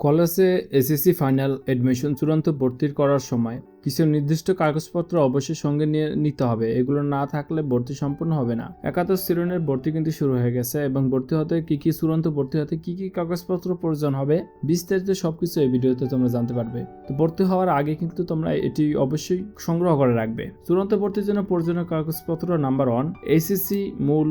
কলেজে SSC final admission চূড়ান্ত ভর্তির করার সময় কিছু নির্দিষ্ট কাগজপত্র অবশ্যই সঙ্গে নিয়ে নিতে হবে। এগুলো না থাকলে ভর্তি সম্পূর্ণ হবে না। একাদশ শ্রেণির ভর্তি কিন্তু শুরু হয়ে গেছে এবং ভর্তি হতে কি কি চূড়ান্ত ভর্তি হতে কি কি কাগজপত্র প্রয়োজন হবে বিস্তারিত সবকিছু এই ভিডিওতে তোমরা জানতে পারবে। তো ভর্তি হওয়ার আগে কিন্তু তোমরা এটি অবশ্যই সংগ্রহ করে রাখবে। চূড়ান্ত ভর্তির জন্য প্রয়োজনীয় কাগজপত্র নাম্বার ওয়ান এসএসসি মূল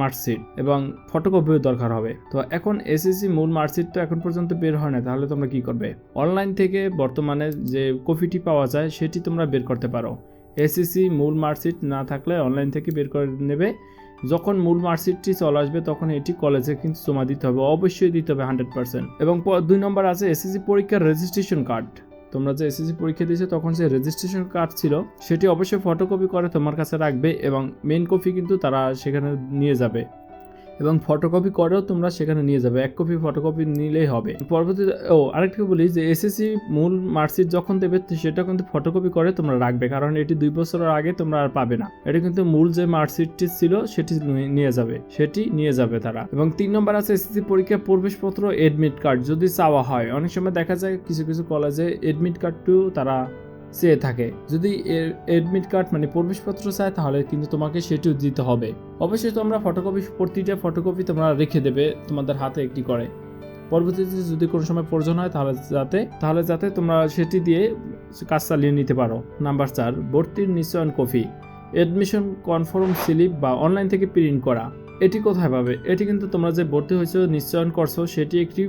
মার্কশিট এবং ফটোকপিও দরকার হবে। তো এখন এসএসসি মূল মার্কশিট তো এখন পর্যন্ত বের হয় না তাহলে তোমরা কি করবে? অনলাইন থেকে বর্তমানে যে কপিটি পাওয়া যায় সেটি তোমরা বের করতে পারো। এসএসসি মূল মার্কশিট না থাকলে অনলাইন থেকে বের করে নেবে। যখন মূল মার্কশিটটি চলে আসবে তখন এটি কলেজে কিন্তু জমা দিতে হবে, অবশ্যই দিতে হবে হান্ড্রেড পার্সেন্ট। এবং দুই নম্বর আছে এসএসসি পরীক্ষার রেজিস্ট্রেশন কার্ড তোমরা যে এসএসসি পরীক্ষা দিয়েছ তখন যে রেজিস্ট্রেশন কার্ড ছিল, সেটি অবশ্যই ফটোকপি করে তোমার কাছে রাখবে এবং মেন কপি কিন্তু তারা সেখানে নিয়ে যাবে। এবং ফটোকপি করেও তোমরা সেখানে নিয়ে যাবে। এক কপি ফটোকপি নিলেই হবে। পরবর্তীতে ও, আরেকটু বলি যে এসএসসি মূল মার্কশিট যখন দেবে, সেটা কিন্তু ফটোকপি করে তোমরা রাখবে। কারণ এটি দুই বছরের আগে তোমরা আর পাবে না। এটা কিন্তু মূল যে মার্কশিটটি ছিল, সেটি নিয়ে- নিয়ে যাবে। সেটি নিয়ে যাবে তারা। এবং তিন নম্বর আছে এসএসসি পরীক্ষা প্রবেশপত্র এডমিট কার্ড যদি চাওয়া হয়, অনেক সময় দেখা যায় কিছু কিছু কলেজে এডমিট কার্ডটিও তারা চেয়ে থাকে। যদি এর এডমিট কার্ড মানে প্রবেশপত্র চায়, তাহলে কিন্তু তোমাকে সেটিও দিতে হবে। অবশ্যই তোমরা ফটোকপি প্রতিটা ফটোকপি তোমরা রেখে দেবে তোমাদের হাতে একটি করে। পরবর্তীতে যদি কোনো সময় প্রয়োজন হয়, তাহলে যাতে তাহলে যাতে তোমরা সেটি দিয়ে কাজ চালিয়ে নিতে পারো। নাম্বার চার, ভর্তির নিশ্চয়ন কপি। এডমিশন কনফার্ম স্লিপ বা অনলাইন থেকে প্রিন্ট করা। এটি কোথায় পাবে? এটি কিন্তু তোমরা যে ভর্তি হয়েছো, নিশ্চয়ন করছ, সেটি একটি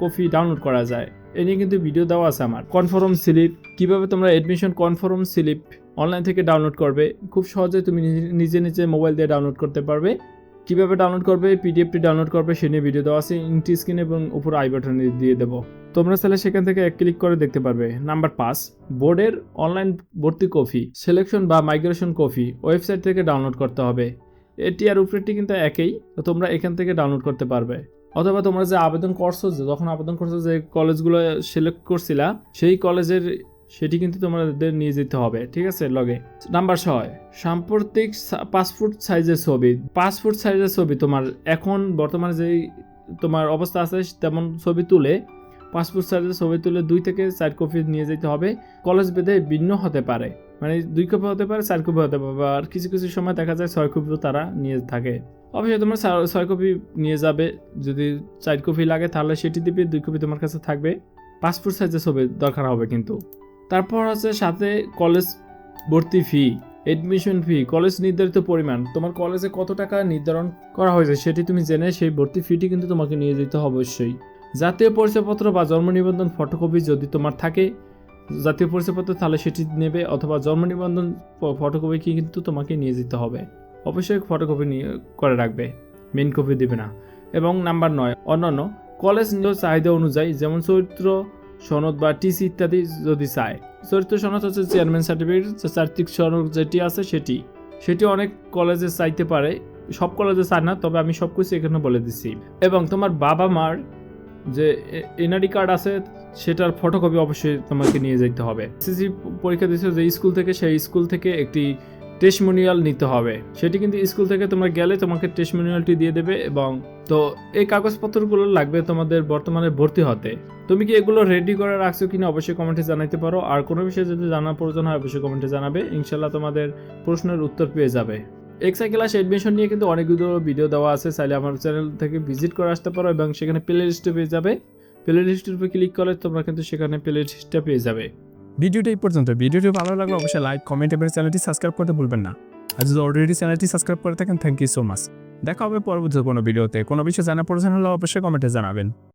কপি ডাউনলোড করা যায়। এ নিয়ে কিন্তু ভিডিও দেওয়া আছে আমার। কনফার্ম স্লিপ কীভাবে তোমরা এডমিশন কনফার্ম স্লিপ অনলাইন থেকে ডাউনলোড করবে? খুব সহজে তুমি নিজে- নিজে মোবাইল দিয়ে ডাউনলোড করতে পারবে। কীভাবে ডাউনলোড করবে? পিডিএফটি ডাউনলোড করবে, সে নিয়ে ভিডিও দেওয়া আছে। ইনটি স্ক্রিন এবং উপর আই বাটনে দিয়ে দেবো। তোমরা চাইলে সেখান থেকে এক ক্লিক করে দেখতে পারবে। নাম্বার পাঁচ, বোর্ডের অনলাইন ভর্তি কপি সিলেকশন বা মাইগ্রেশন কপি ওয়েবসাইট থেকে ডাউনলোড করতে হবে। এটি আর উপরেটি কিন্তু একই, তো তোমরা এখান থেকে ডাউনলোড করতে পারবে। অথবা তোমরা যে আবেদন করছ যে, যখন আবেদন করছ যে কলেজগুলো সিলেক্ট করছিলা, সেই কলেজের সেটি কিন্তু তোমাদের নিয়ে যেতে হবে, ঠিক আছে লগে নাম্বার ছয়, সাম্প্রতিক পাসপোর্ট সাইজের ছবি। পাসপোর্ট সাইজের ছবি তোমার, এখন বর্তমানে যেই তোমার অবস্থা আছে, তেমন ছবি তুলে পাসপোর্ট সাইজের ছবি তুলে দুই থেকে চার কপি নিয়ে যেতে হবে। কলেজ ভেদে ভিন্ন হতে পারে। মানে দুই কপি হতে পারে, চার কপি হতে পারে আর কিছু কিছু সময় দেখা যায় ছয় কপিও তারা নিয়ে থাকে। অবশ্যই তোমার ছয় কপি নিয়ে যাবে। যদি চার কপি লাগে তাহলে সেটি দিবে, দুই কপি তোমার কাছে থাকবে। পাসপোর্ট সাইজের ছবি দরকার হবে কিন্তু। তারপর আছে সাথে কলেজ ভর্তি ফি এডমিশন ফি কলেজ নির্ধারিত পরিমাণ। তোমার কলেজে কত টাকা নির্ধারণ করা হয়েছে সেটি তুমি জেনে সেই ভর্তি ফিটি কিন্তু তোমাকে নিয়ে যেতে হবে অবশ্যই। জাতীয় পরিচয়পত্র বা জন্ম নিবন্ধন ফটোকপি যদি তোমার থাকে, জাতীয় পরিচয়পত্র তাহলে সেটি নেবে অথবা জন্ম নিবন্ধন ফটোকপি কিন্তু তোমাকে নিয়ে যেতে হবে। অবশ্যই ফটোকপি নিয়ে করে রাখবে মেন কপি দেবে না। এবং নাম্বার নয়, অন্যান্য কলেজ চাহিদা অনুযায়ী যেমন চরিত্র, সনদ বা টিসি ইত্যাদি যদি চায়, চরিত্র, সনদ হচ্ছে চেয়ারম্যান সার্টিফিকেট চারিত্রিক সনদ যেটি আছে সেটি। সেটি অনেক কলেজে চাইতে পারে, সব কলেজে চায় না, তবে আমি সব কিছু এখানে বলে দিচ্ছি এবং তোমার বাবা মার যে এনআরডি কার্ড আছে, সেটার ফটোকপি অবশ্যই তোমাকে নিয়ে যেতে হবে। এসএসসি পরীক্ষা দিয়েছ যে স্কুল থেকে, সেই স্কুল থেকে একটি টেস্টমোনিয়াল নিতে হবে। সেটি কিন্তু স্কুল থেকে তোমরা গেলে তোমাকে টেস্টমোনিয়ালটি দিয়ে দেবে এবং তো এই কাগজপত্রগুলো লাগবে তোমাদের বর্তমানে ভর্তি হতে। তুমি কি এগুলো রেডি করে রাখছো কিনা অবশ্যই কমেন্টে জানাইতে পারো। আর কোনো বিষয়ে যদি জানার প্রয়োজন হয়, অবশ্যই কমেন্টে জানাবে। ইনশাল্লাহ তোমাদের প্রশ্নের উত্তর পেয়ে যাবে। এক্সা ক্লাস এডমিশন নিয়ে কিন্তু অনেকগুলো ভিডিও দেওয়া আছে। চাইলে আমার চ্যানেল থেকে ভিজিট করে আসতে পারো এবং সেখানে প্লে লিস্টে পেয়ে যাবে। প্লে লিস্টের উপর ক্লিক করলে তোমরা কিন্তু সেখানে প্লে লিস্টটা পেয়ে যাবে। ভিডিওটা এই পর্যন্ত। ভিডিওটি ভালো লাগলে অবশ্যই লাইক কমেন্ট এবং চ্যানেলটি সাবস্ক্রাইব করতে ভুলবেন না। আর যদি অলরেডি চ্যানেলটি সাবস্ক্রাইব করে থাকেন থ্যাংক ইউ সো মাচ দেখা হবে পরবর্তী কোনো ভিডিওতে কোনো বিষয়ে জানা প্রয়োজন হলে অবশ্যই কমেন্টে জানাবেন।